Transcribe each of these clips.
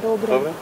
Добре.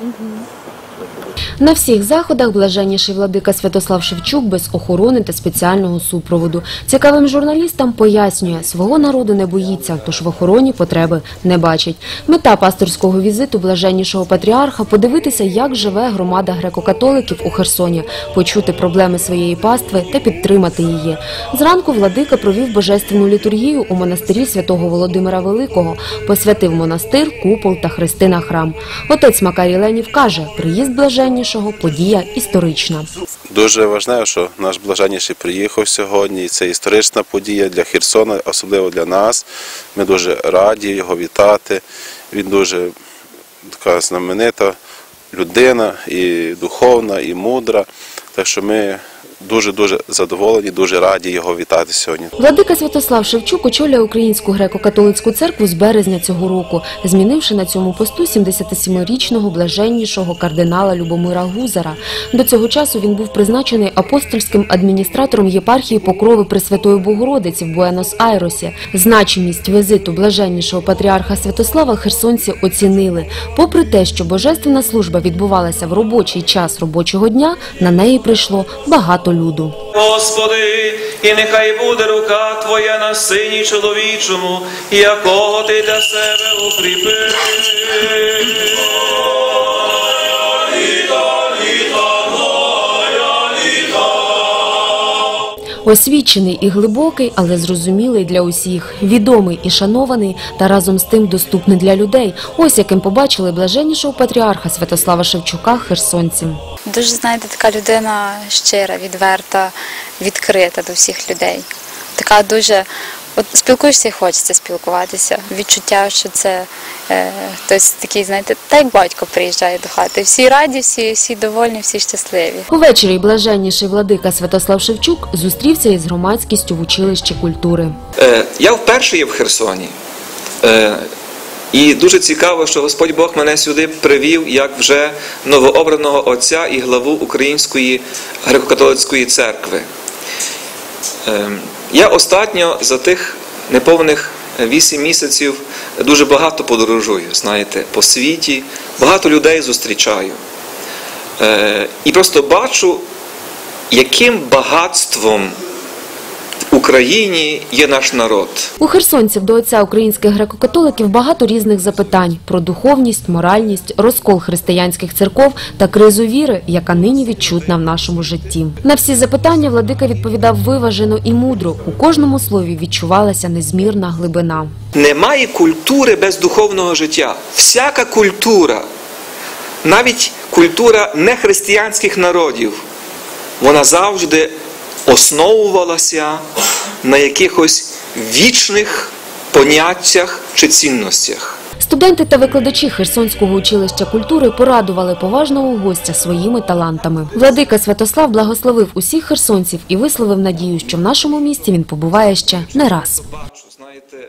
На всіх заходах блаженніший владика Святослав Шевчук без охорони та спеціального супроводу. Цікавим журналістам пояснює, свого народу не боїться, тож в охороні потреби не бачить. Мета пасторського візиту блаженнішого патріарха подивитися, як живе громада греко-католиків у Херсоні, почути проблеми своєї пастви та підтримати її. Зранку владика провів божественну літургію у монастирі святого Володимира Великого, посвятив монастир, купол та хрестина храм. Отець Макарій Ленів каже, приїзд блаженнішого подія історична. Дуже важливо, що наш блаженніший приїхав сьогодні. Це історична подія для Херсона, особливо для нас. Ми дуже раді його вітати. Він дуже така знаменита людина, і духовна, і мудра. Так що ми дуже-дуже задоволені, дуже раді його вітати сьогодні. Владика Святослав Шевчук очолює Українську греко-католицьку церкву з березня цього року, змінивши на цьому посту 77-річного блаженнішого кардинала Любомира Гузара. До цього часу він був призначений апостольським адміністратором єпархії Покрови Пресвятої Богородиці в Буенос-Айресі. Значимість візиту блаженнішого патріарха Святослава херсонці оцінили. Попри те, що божественна служба відбувалася в робочий час робочого дня, на неї прийшло багато люду. Господи, і нехай буде рука Твоя на сині чоловічому, якого ти для себе укріпив. Освічений і глибокий, але зрозумілий для усіх, відомий і шанований, та разом з тим доступний для людей. Ось яким побачили блаженнішого патріарха Святослава Шевчука херсонці. Дуже, знаєте, така людина щира, відверта, відкрита до всіх людей. Така дуже. От спілкуєшся і хочеться спілкуватися. Відчуття, що це е, хтось такий, знаєте, так як батько приїжджає до хати. Всі раді, всі, всі довольні, всі щасливі. Увечері блаженніший владика Святослав Шевчук зустрівся із громадськістю в училищі культури. Е, Я вперше є в Херсоні. Е, І дуже цікаво, що Господь Бог мене сюди привів як вже новообраного отця і главу Української греко-католицької церкви. Е, Я остатньо за тих неповних вісім місяців дуже багато подорожую, знаєте, по світі, багато людей зустрічаю. Е, І просто бачу, яким багатством Україні є наш народ. У херсонців до отця українських греко-католиків багато різних запитань про духовність, моральність, розкол християнських церков та кризу віри, яка нині відчутна в нашому житті. На всі запитання владика відповідав виважено і мудро. У кожному слові відчувалася незмірна глибина. Немає культури без духовного життя. Всяка культура, навіть культура нехристиянських народів, вона завжди основувалася на якихось вічних поняттях чи цінностях. Студенти та викладачі Херсонського училища культури порадували поважного гостя своїми талантами. Владика Святослав благословив усіх херсонців і висловив надію, що в нашому місті він побуває ще не раз. Бачу, знаєте,